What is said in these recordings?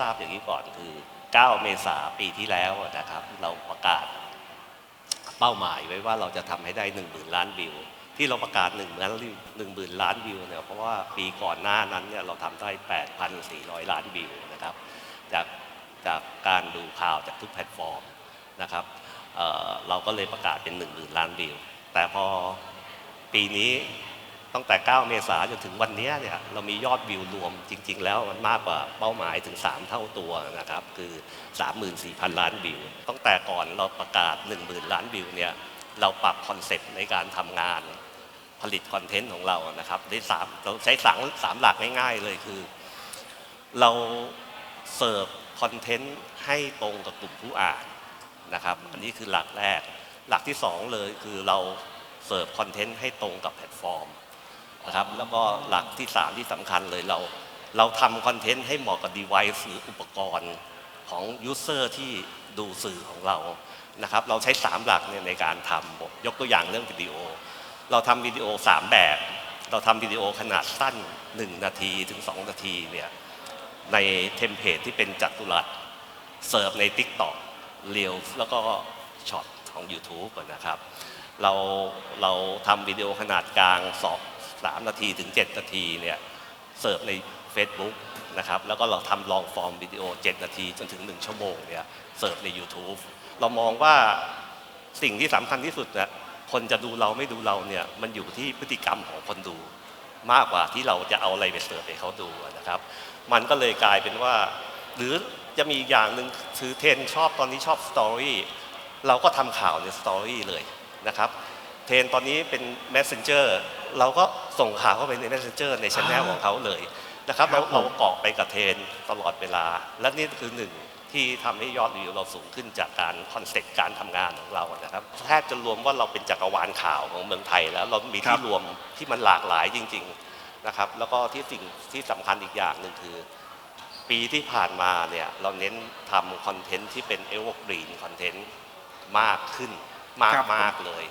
เรียนให้ทราบอย่างนี้ก่อนคือ 9 เมษาปีที่แล้วนะครับ เราประกาศเป้าหมายไว้ว่าเราจะทำให้ได้1 0,000ล้านวิว ที่เราประกาศ1 0,000ล้านวิว1 0,000ล้านวิวเนี่ยเพราะว่าปีก่อนหน้านั้นเนี่ยเราทำได้ 8,400 ล้านวิวนะครับ จากจากการดูข่าวจากทุกแพลตฟอร์มนะครับเเราก็เลยประกาศเป็น1 0,000ล้านวิว แต่พอปีนี้ ตั้งแต่ 9 เมษายนจนถึงวันนี้เนี่ยเรามียอดวิวรวมจริง ๆ แล้วมันมากกว่าเป้าหมายถึง 3 เท่าตัวนะครับคือ 34,000 ล้านวิว ตั้งแต่ก่อนเราประกาศ 10,000 ล้านวิวเนี่ยเราปรับคอนเซ็ปต์ในการทำงานผลิตคอนเทนต์ของเรานะครับได้สามเราใช้สามสามหลักง่ายๆเลยคือ เราเสิร์ฟคอนเทนต์ให้ตรงกับกลุ่มผู้อ่านนะครับอันนี้คือหลักแรก หลักที่สองเลยคือเราเสิร์ฟคอนเทนต์ให้ตรงกับแพลตฟอร์ม นะครับแล้วก็หลักที่สามที่สำคัญเลยเรา เราทำคอนเทนต์ให้เหมาะกับ device หรืออุปกรณ์ของยูเซอร์ที่ดูสื่อของเรานะครับเราใช้ 3 หลักเนี่ยในการทำยกตัวอย่างเรื่องวิดีโอ เราทำวิดีโอ 3 แบบ เราทำวิดีโอขนาดสั้น 1 นาทีถึง 2 นาทีเนี่ยในเทมเพลตที่เป็นจัตุรัสเสิร์ฟใน TikTok เรียวแล้วก็ช็อตของ YouTube อะนะครับ เราเราทำวิดีโอขนาดกลาง สามนาทีถึง 7 นาทีเนี่ยเสิร์ฟใน Facebook นะครับแล้วก็เราทำลองฟอร์มวิดีโอ 7 นาทีจนถึง 1 ชั่วโมงเนี่ยเสิร์ฟใน YouTube เรามองว่าสิ่งที่สำคัญที่สุดนะคนจะดูเราไม่ดูเราเนี่ยมันอยู่ที่พฤติกรรมของคนดู มากกว่าที่เราจะเอาอะไรไปเสิร์ฟให้เขาดูนะครับ มันก็เลยกลายเป็นว่า หรือจะมีอีกอย่างหนึ่งคือเทรนชอบตอนนี้ชอบสตอรี่เราก็ทำข่าวในสตอรี่เลยนะครับ เทรนตอนนี้เป็น Messenger เราก็ส่งข่าวเข้าไปใน Messenger ในช anel อ่าของเขาเลยนะครับครัเราบผมเราเกาะไปกับเทรนตลอดเวลา และนี่คือหนึ่งที่ทำให้ยอดวิวเราสูงขึ้นจากการคอนเซ็ปต์การทำงานของเรานะครับแทบจะรวมว่าเราเป็นจักรวาลข่าวของเมืองไทย แล้วเรามีที่รวมที่มันหลากหลายจริง ๆนะครับ แล้วก็ที่สิ่งที่สำคัญอีกอย่างหนึ่งคือ ปีที่ผ่านมาเนี่ยเราเน้นทำคอนเทนต์ที่เป็นเอเวอร์กรีนคอนเทนต์มากขึ้นมากครับผมมากเลย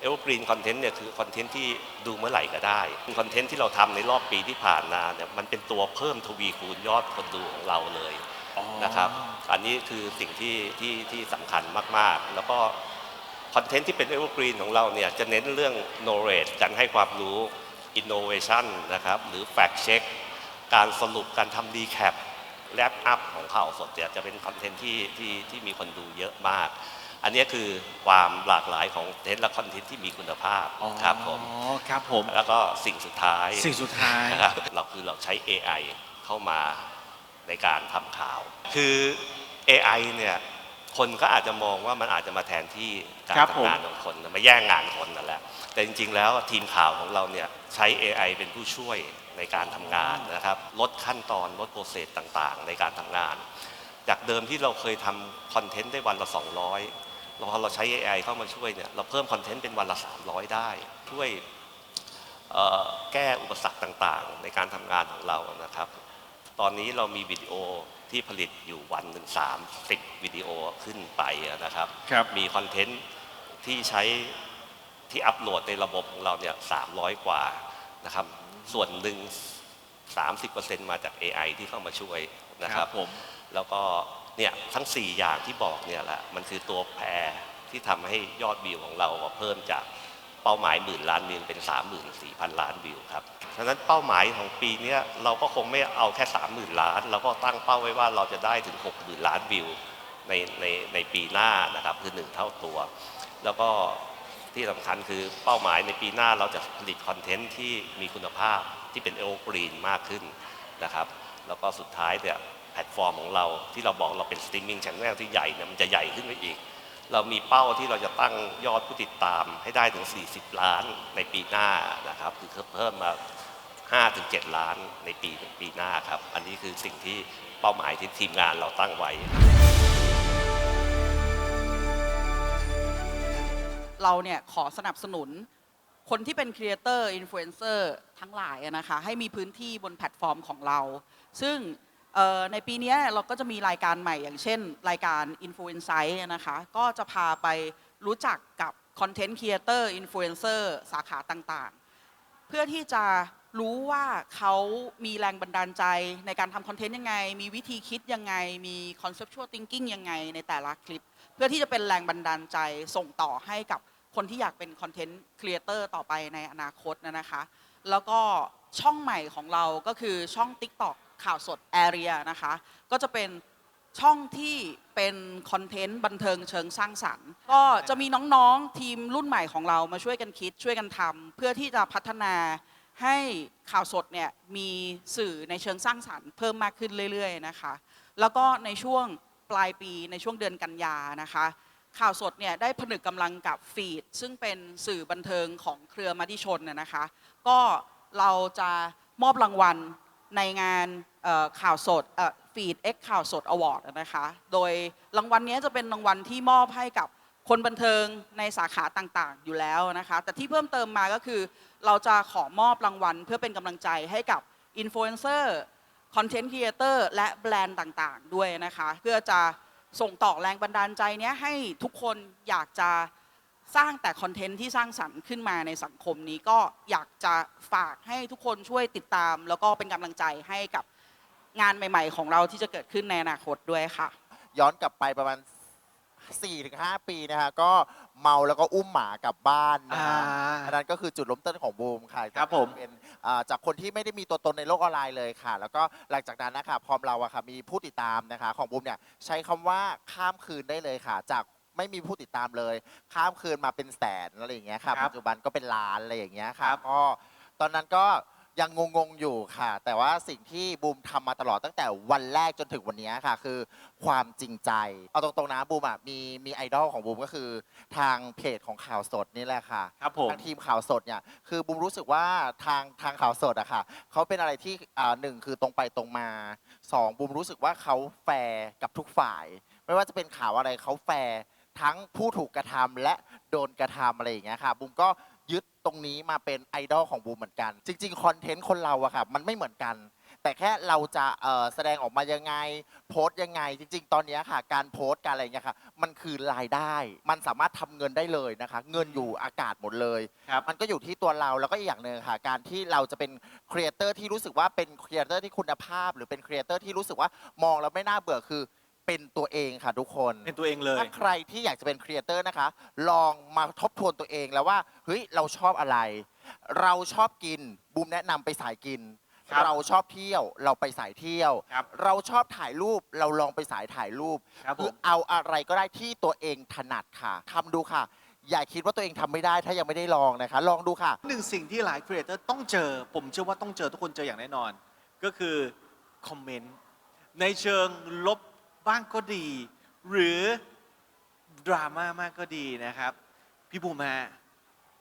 เอเวอร์กรีนคอนเทนต์เนี่ยคือคอนเทนต์ที่ดูเมื่อไหร่ก็ได้คอนเทนต์ที่เราทำในรอบปีที่ผ่านมาเนี่ยมันเป็นตัวเพิ่มทวีคูณยอดคนดูของเราเลยนะครับ อันนี้คือสิ่งที่ที่ที่สำคัญมากๆ แล้วก็คอนเทนต์ที่เป็นเอเวอร์กรีนของเราเนี่ยจะเน้นเรื่อง knowledge การให้ความรู้ innovation นะครับหรือ fact check การสรุปการทำ recap แลปอัพของข่าวสดเนี่ยจะเป็นคอนเทนต์ที่ที่ที่มีคนดูเยอะมาก อันนี้คือความหลากหลายของเทนและคอนเทนต์ที่มีคุณภาพครับผมอ๋อครับผม แล้วก็สิ่งสุดท้ายสิ่งสุดท้ายนะครับเราคือเราใช้ AI เข้ามาในการทำข่าว คือ AI เนี่ยคนก็อาจจะมองว่ามันอาจจะมาแทนที่การครับผมทำงานของคนมาแย่งงานคนนั่นแหละ แต่จริงๆ แล้วทีมข่าวของเราเนี่ยใช้ AI เป็นผู้ช่วยในการทำงานนะครับลดขั้นตอนลดโปรเซสต่างๆ ในการทำงาน จากเดิมที่เราเคยทำคอนเทนต์ได้วันละ 200 เราพอเราใช้ AI เข้ามาช่วยเนี่ยเราเพิ่มคอนเทนต์เป็นวันละ 300 ได้ ช่วยเอ่อแก้อุปสรรคต่างๆ ในการทำงานของเรานะครับ ตอนนี้เรามีวิดีโอที่ผลิตอยู่วันหนึ่งสามสิบวิดีโอขึ้นไปนะครับครับมีคอนเทนต์ที่ใช้ที่อัปโหลดในระบบของเราเนี่ยสามร้อยกว่านะครับ ส่วนหนึ่ง30%มาจาก AI ที่เข้ามาช่วยนะครับผมแล้วก็ เนี่ยทั้ง 4 อย่างที่บอกเนี่ยแหละมันคือตัวแพรที่ทำให้ยอดวิวของเราเพิ่มจากเป้าหมายหมื่นล้านวิวเป็น 34,000 ล้านวิวครับฉะนั้นเป้าหมายของปีนี้เราก็คงไม่เอาแค่ 30,000 ล้าน เราก็ตั้งเป้าไว้ว่าเราจะได้ถึง 60,000 ล้านวิวในในในปีหน้านะครับคือหนึ่งเท่าตัว แล้วก็ที่สำคัญคือเป้าหมายในปีหน้าเราจะผลิตคอนเทนต์ที่มีคุณภาพที่เป็นเอเวอร์กรีนมากขึ้นนะครับ แล้วก็สุดท้ายเนี่ย พลตฟอร์มของเรา ที่เราบอกเราเป็นสตรีมมิ่งช n น e l ที่ใหญ่เนี่ยมันจะใหญ่ขึ้นไปอีก เรามีเป้าที่เราจะตั้งยอดผู้ติดตามให้ได้ถึง 40 ล้านในปีหน้านะครับคือเพิ่มมา5-7ล้านในปีปีหน้าครับ อันนี้คือสิ่งที่เป้าหมายที่ทีมงานเราตั้งไว้ เราเนี่ยขอสนับสนุน คนที่เป็นครีเอเตอร์อินฟลูเอนเซอร์ทั้งหลายนะคะ ให้มีพื้นที่บนแพลตฟอร์มของเรา ซึ่ง ในปีนี้เราก็จะมีรายการใหม่อย่างเช่น รายการ i n f l u e n c e นะคะ ก็จะพาไปรู้จักกับคอนเทนต์ครีเอเตอร์อินฟลูเอนเซอร์สาขาต่างๆ เพื่อที่จะรู้ว่าเขามีแรงบันดาลใจในการทำคอนเทนต์ยังไง มีวิธีคิดยังไง มี conceptual thinking ยังไงในแต่ละคลิป เพื่อที่จะเป็นแรงบันดาลใจส่งต่อให้กับคนที่อยากเป็นคอนเทนต์ครีเอเตอร์ต่อไปในอนาคตนะนะคะ แล้วก็ช่องใหม่ของเราก็คือช่อง TikTok ข่าวสด Area นะคะ ก็จะเป็นช่องที่เป็นคอนเทนต์บันเทิงเชิงสร้างสรรค์ ก็จะมีน้องๆทีมรุ่นใหม่ของเรามาช่วยกันคิดช่วยกันทำเพื่อที่จะพัฒนาให้ข่าวสดเนี่ยมีสื่อในเชิงสร้างสรรค์เพิ่มมากขึ้นเรื่อยๆนะคะ แล้วก็ในช่วงปลายปีในช่วงเดือนกันยานะคะ ข่าวสดเนี่ยได้ผนึกกำลังกับฟีด ซึ่งเป็นสื่อบันเทิงของเครือมติชนนะนะคะ ก็เราจะมอบรางวัล ในงานข่าวสดฟีดเอ็กข่าวสดอวอร์ดนะคะ โดยรางวัลนี้จะเป็นรางวัลที่มอบให้กับคนบันเทิงในสาขาต่างๆ อยู่แล้วนะคะ แต่ที่เพิ่มเติมมาก็คือ เราจะขอมอบรางวัลเพื่อเป็นกำลังใจให้กับอินฟลูเอนเซอร์คอนเทนต์ครีเอเตอร์และแบรนด์ต่างๆ ด้วยนะคะ เพื่อจะส่งต่อแรงบันดาลใจนี้ให้ทุกคนอยากจะ สร้างแต่คอนเทนต์ที่สร้างสรรค์ขึ้นมาในสังคมนี้ก็อยากจะฝากให้ทุกคนช่วยติดตาม แล้วก็เป็นกำลังใจให้กับงานใหม่ ๆ ของเราที่จะเกิดขึ้นในอนาคตด้วยค่ะ ย้อนกลับไปประมาณ 4-5 ปีนะฮะก็เมาแล้วก็อุ้มหมากลับบ้านนะฮะอ่าอันนั้นก็คือจุดเริ่มต้นของบูมค่ะครับผม เป็นอ่าจากคนที่ไม่ได้มีตัวตนในโลกออนไลน์เลยค่ะ แล้วก็หลังจากนั้นนะคะพอเราอะค่ะมีผู้ติดตามนะคะ ของบูมเนี่ยใช้คำว่าข้ามคืนได้เลยค่ะ จาก ไม่มีผู้ติดตามเลย ข้ามคืนมาเป็นแสนอะไรอย่างเงี้ยค่ะครับ ปัจจุบันก็เป็นล้านอะไรอย่างเงี้ยค่ะครับก็ตอนนั้นก็ยังงงๆอยู่ค่ะ แต่ว่าสิ่งที่บูมทำมาตลอดตั้งแต่วันแรกจนถึงวันเนี้ยค่ะ คือความจริงใจ เอาตรงๆนะบูมอะมีมีไอดอลของบูมก็คือทางเพจของข่าวสดนี่แหละค่ะ ครับผม ทางทีมข่าวสดเนี่ยคือบูมรู้สึกว่าทางทางข่าวสดอะค่ะเขาเป็นอะไรที่อ่าหนึ่งคือตรงไปตรงมาสองบูมรู้สึกว่าเขาแฟร์กับทุกฝ่าย ไม่ว่าจะเป็นข่าวอะไรเขาแฟร์ ทั้งผู้ถูกกระทำและโดนกระทำอะไรอย่างเงี้ยค่ะบูมก็ยึดตรงนี้มาเป็นไอดอลของบูมเหมือนกัน จริงๆคอนเทนต์คนเราอะค่ะมันไม่เหมือนกัน แต่แค่เราจะเอ่อแสดงออกมายังไง โพสต์ยังไง จริง ๆ ตอนเนี้ยค่ะ การโพสต์การอะไรเงี้ยค่ะมันคือรายได้ มันสามารถทำเงินได้เลยนะคะ เงินอยู่อากาศหมดเลยครับมันก็อยู่ที่ตัวเราแล้วก็อีกอย่างหนึ่งค่ะ การที่เราจะเป็นครีเอเตอร์ที่รู้สึกว่าเป็นครีเอเตอร์ที่คุณภาพ หรือเป็นครีเอเตอร์ที่รู้สึกว่ามองแล้วไม่น่าเบื่อคือ เป็นตัวเองค่ะทุกคน เป็นตัวเองเลย ถ้าใครที่อยากจะเป็นครีเอเตอร์นะคะ ลองมาทบทวนตัวเองแล้วว่า เฮ้ย เราชอบอะไร เราชอบกิน บูมแนะนำไปสายกิน ครับเราชอบเที่ยว เราไปสายเที่ยว ครับเราชอบถ่ายรูป เราลองไปสายถ่ายรูปครับผคือมเอาอะไรก็ได้ที่ตัวเองถนัดค่ะทำดูค่ะ อย่าคิดว่าตัวเองทำไม่ได้ ถ้ายังไม่ได้ลองนะคะ ลองดูค่ะ หนึ่งสิ่งที่หลายครีเอเตอร์ต้องเจอ ผมเชื่อว่าต้องเจอทุกคนเจออย่างแน่นอน ก็คือคอมเมนต์ในเชิงลบ บ้างก็ดี หรือดราม่ามากก็ดีนะครับ พี่บูมฮะ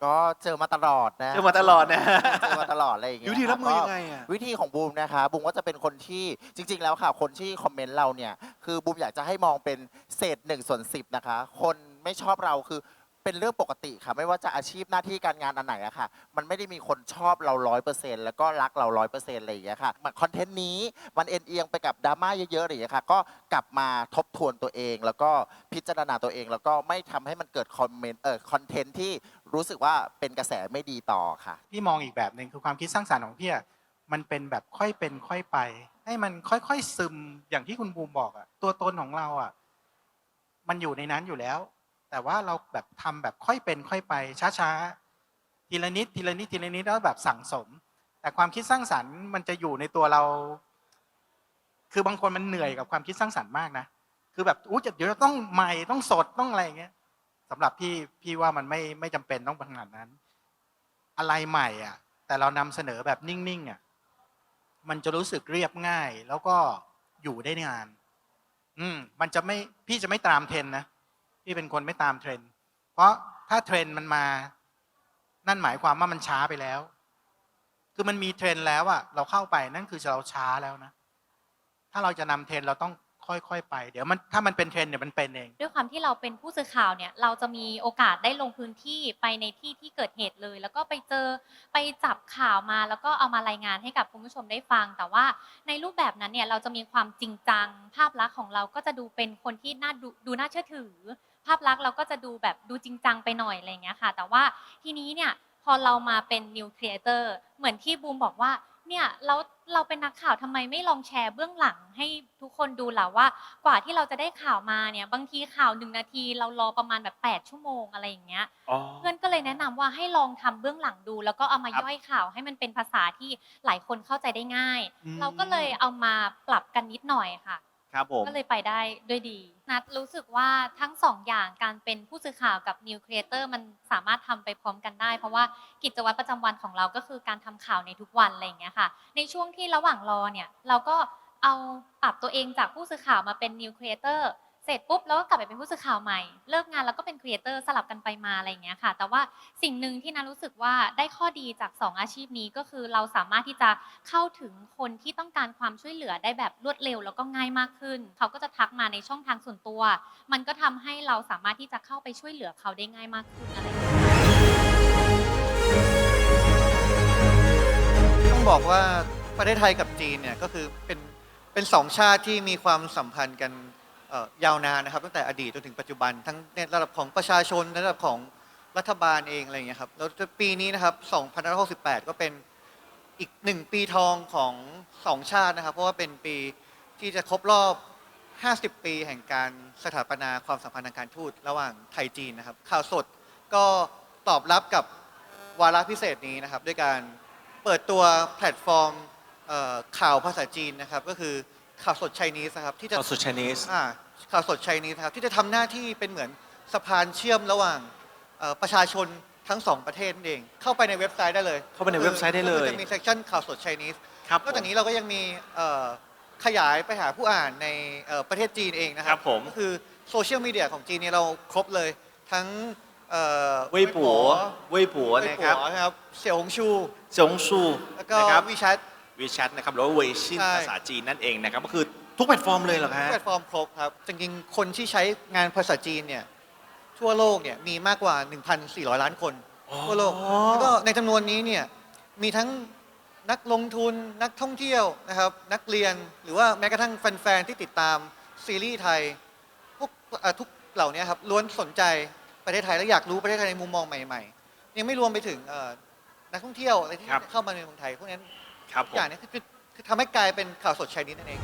ก็เจอมาตลอดนะ เจอมาตลอดนะ เจอมาตลอดอะไรอย่างเงี้ยวิธีรับมือก็ยังไงอะวิธีของบูมนะคะบูมก็จะเป็นคนที่จริง ๆ แล้วค่ะ คนที่คอมเมนต์เราเนี่ย คือบูมอยากจะให้มองเป็นเศษหนึ่งส่วนสิบนะคะ คนไม่ชอบเราคือ เป็นเรื่องปกติค่ะ ไม่ว่าจะอาชีพหน้าที่การงานอันไหนอะค่ะ มันไม่ได้มีคนชอบเราร้อยเปอร์เซ็นต์แล้วก็รักเราร้อยเปอร์เซ็นต์อะไรอย่างเงี้ยค่ะมันคอนเทนต์นี้มันเอ็นเอียงไปกับดราม่าเยอะๆอะไรอย่างเงี้ยค่ะ ก็กลับมาทบทวนตัวเอง แล้วก็พิจารณาตัวเอง แล้วก็ไม่ทำให้มันเกิดคอมเมนต์เอ่อคอนเทนต์ที่รู้สึกว่าเป็นกระแสไม่ดีต่อค่ะ พี่มองอีกแบบหนึ่งคือความคิดสร้างสรรค์ของพี่อะมันเป็นแบบค่อยเป็นค่อยไป ให้มันค่อยๆซึมอย่างที่คุณบูมบอกอะตัวตนของเราอะมันอยู่ในนั้นอยู่แล้ว แต่ว่าเราแบบทำแบบค่อยเป็นค่อยไปช้าๆทีละนิดทีละนิดทีละนิดแล้วแบบสั่งสม แต่ความคิดสร้างสรรค์มันจะอยู่ในตัวเรา คือบางคนมันเหนื่อยกับความคิดสร้างสรรค์มากนะคือแบบอู้จะเดี๋ยวต้องใหม่ต้องสดต้องอะไรอย่างเงี้ยสำหรับพี่พี่ว่ามันไม่ไม่จำเป็นต้องขนาดนั้น อะไรใหม่อะ แต่เรานำเสนอแบบนิ่งๆอะมันจะรู้สึกเรียบง่าย แล้วก็อยู่ได้นาน อืม มันจะไม่พี่จะไม่ตามเทรนนะ พี่เป็นคนไม่ตามเทรนด์เพราะถ้าเทรนด์มันมา นั่นหมายความว่ามันช้าไปแล้ว คือมันมีเทรนด์แล้วอะเราเข้าไปนั่นคือเราช้าแล้วนะ ถ้าเราจะนำเทรนด์เราต้องค่อยๆไป เดี๋ยวมันถ้ามันเป็นเทรนด์เดี๋ยวมันเป็นเอง ด้วยความที่เราเป็นผู้สื่อข่าวเนี่ย เราจะมีโอกาสได้ลงพื้นที่ไปในที่ที่เกิดเหตุเลย แล้วก็ไปเจอไปจับข่าวมา แล้วก็เอามารายงานให้กับคุณผู้ชมได้ฟัง แต่ว่าในรูปแบบนั้นเนี่ยเราจะมีความจริงจัง ภาพลักษณ์ของเราก็จะดูเป็นคนที่น่าดูดูน่าเชื่อถือ ภาพลักษณ์เราก็จะดูแบบดูจริงจังไปหน่อยอะไรเงี้ยค่ะ แต่ว่าทีนี้เนี่ยพอเรามาเป็น new creator เหมือนที่บูมบอกว่าเนี่ยเราเราเป็นนักข่าวทำไมไม่ลองแชร์เบื้องหลังให้ทุกคนดูล่ะว่า กว่าที่เราจะได้ข่าวมาเนี่ยบางทีข่าวหนึ่งนาที เรารอประมาณแบบ8ชั่วโมงอะไรอย่างเงี้ยเพื่อนก็เลยแนะนำว่าให้ลองทำเบื้องหลังดู แล้วก็เอามาย่อยข่าวให้มันเป็นภาษาที่หลายคนเข้าใจได้ง่าย เราก็เลยเอามาปรับกันนิดหน่อยค่ะ ครับผม ก็เลยไปได้ด้วยดี นัดรู้สึกว่าทั้งสองอย่างการเป็นผู้สื่อข่าวกับนิวครีเอเตอร์มันสามารถทำไปพร้อมกันได้ เพราะว่ากิจวัตรประจำวันของเราก็คือการทำข่าวในทุกวันอะไรอย่างเงี้ยค่ะ ในช่วงที่ระหว่างรอเนี่ยเราก็เอาปรับตัวเองจากผู้สื่อข่าวมาเป็นนิวครีเอเตอร์ เสร็จปุ๊บแล้วก็กลับไปเป็นผู้สื่อข่าวใหม่ เลิกงานแล้วก็เป็นครีเอเตอร์สลับกันไปมาอะไรอย่างเงี้ยค่ะ แต่ว่าสิ่งหนึ่งที่นันรู้สึกว่าได้ข้อดีจาก 2 อาชีพนี้ก็คือเราสามารถที่จะเข้าถึงคนที่ต้องการความช่วยเหลือได้แบบรวดเร็วแล้วก็ง่ายมากขึ้น เขาก็จะทักมาในช่องทางส่วนตัว มันก็ทำให้เราสามารถที่จะเข้าไปช่วยเหลือเขาได้ง่ายมากขึ้นอะไรอย่างเงี้ยต้องบอกว่าประเทศไทยกับจีนเนี่ยก็คือเป็นเป็นสองชาติที่มีความสัมพันธ์กัน ยาวนานนะครับ ตั้งแต่อดีตจนถึงปัจจุบันทั้งในระดับของประชาชนในระดับของรัฐบาลเองอะไรอย่างเงี้ยครับแล้วปีนี้นะครับ2568 ก็เป็นอีกหนึ่งปีทองของสองชาตินะครับ เพราะว่าเป็นปีที่จะครบรอบ 50 ปีแห่งการสถาปนาความสัมพันธ์ทางการทูตระหว่างไทยจีนนะครับ ข่าวสดก็ตอบรับกับวาระพิเศษนี้นะครับ ด้วยการเปิดตัวแพลตฟอร์มเอ่อข่าวภาษาจีนนะครับ ก็คือข่าวสดไชนีสนะครับที่จะข่าวสด Chinese อ่า ข่าวสดไชนีสนะครับ ที่จะทำหน้าที่เป็นเหมือนสะพานเชื่อมระหว่างเอ่อประชาชนทั้งสองประเทศนั่นเอง เข้าไปในเว็บไซต์ได้เลยเข้าไปในเว็บไซต์ได้เลยก็คือจะมีเซสชันข่าวสดไชนีสครับนอกจากนี้เราก็ยังมีเอ่อขยายไปหาผู้อ่านในเอ่อประเทศจีนเองนะคครัรับผมก็คือโซเชียลมีเดียของจีนเนี่ยเราครบเลยทั้งเอ่อเว่ยปัวเว่ยปัวเว่ยนะคปัรับวนะครับเสี่ยวหงชูจงซูแล้วก็นะครับวีชัทวีแชทนะครับหรือว่าเวชินใช่ภาษาจีนนั่นเองนะครับก็คือ ทุกแพลตฟอร์มเลยเหรอฮะแพลตฟอร์มครบครับ จริงๆ คนที่ใช้งานภาษาจีนเนี่ยทั่วโลกเนี่ยมีมากกว่า 1,400 ล้านคนอ๋อ ทั่วโลก แล้วก็ในจำนวนนี้เนี่ยมีทั้งนักลงทุนนักท่องเที่ยวนะครับนักเรียนหรือว่าแม้กระทั่งแฟนๆ ที่ติดตามซีรีส์ไทยพวกเอ่อทุกเหล่านี้ครับล้วนสนใจประเทศไทยและอยากรู้ประเทศไทยในมุมมองใหม่ๆ ยังไม่รวมไปถึงเอ่อนักท่องเที่ยวอะไรที่ครับ เข้ามาในเมืองไทยพวกนั้นครับผอม ย่างนี้คือคือทำให้กลายเป็นข่าวสดชายนี้นั่นเอง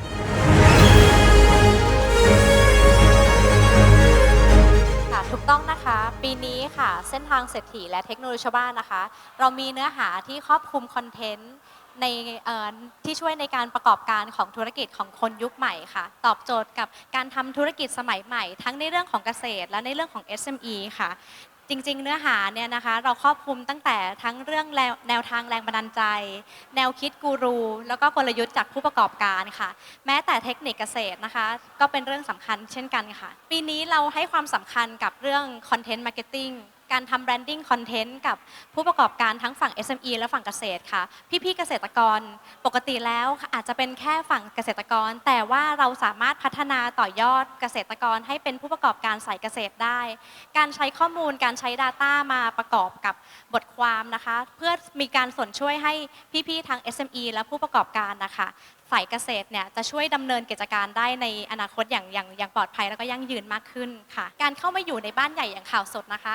ถูกต้องนะคะ ปีนี้ค่ะ เส้นทางเศรษฐีและเทคโนโลยีชาวบ้านนะคะ เรามีเนื้อหาที่ครอบคลุมคอนเทนต์ในที่ช่วยในการประกอบการของธุรกิจของคนยุคใหม่ค่ะ ตอบโจทย์กับการทำธุรกิจสมัยใหม่ ทั้งในเรื่องของเกษตร และในเรื่องของ SME ค่ะ จริง ๆ เนื้อหาเนี่ยนะคะเราครอบคลุมตั้งแต่ทั้งเรื่องแนวแนวทางแรงบันดาลใจ แนวคิดกูรู แล้วก็กลยุทธ์จากผู้ประกอบการค่ะ แม้แต่เทคนิคเกษตรนะคะ ก็เป็นเรื่องสำคัญเช่นกันค่ะ ปีนี้เราให้ความสำคัญกับเรื่องคอนเทนต์มาร์เก็ตติ้ง การทำแบรนดิ้งคอนเทนต์กับผู้ประกอบการทั้งฝั่ง SME และฝั่งเกษตรค่ะ พี่ๆเกษตรกรปกติแล้วอาจจะเป็นแค่ฝั่งเกษตรกร แต่ว่าเราสามารถพัฒนาต่อยอดเกษตรกรให้เป็นผู้ประกอบการสายเกษตรได้ การใช้ข้อมูลการใช้ Data มาประกอบกับบทความนะคะ เพื่อมีการส่วนช่วยให้พี่ๆทาง SME และผู้ประกอบการนะคะ ฝ่ายเกษตรเนี่ยจะช่วยดำเนินกิจการได้ในอนาคตอย่างอย่างอย่างปลอดภัยแล้วก็ยั่งยืนมากขึ้นค่ะ การเข้ามาอยู่ในบ้านใหญ่อย่างข่าวสดนะคะ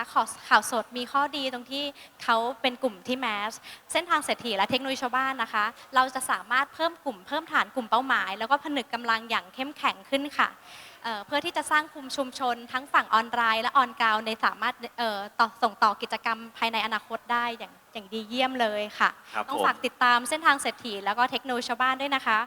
ข่าวสดมีข้อดีตรงที่เขาเป็นกลุ่มที่แมสเส้นทางเศรษฐีและเทคโนโลยีชาวบ้านนะคะ เราจะสามารถเพิ่มกลุ่มเพิ่มฐานกลุ่มเป้าหมาย แล้วก็ผนึกกำลังอย่างเข้มแข็งขึ้นค่ะเพื่อที่จะสร้างคุมชุมชน ทั้งฝั่งออนไลน์และออนกราวในสามารถส่งต่อกิจกรรมภายในอนาคตได้อย่างอย่างดีเยี่ยมเลยค่ะ ต้องฝากติดตามเส้นทางเศรษฐีแล้วก็เทคโนโลยีชาวบ้านด้วยนะคะ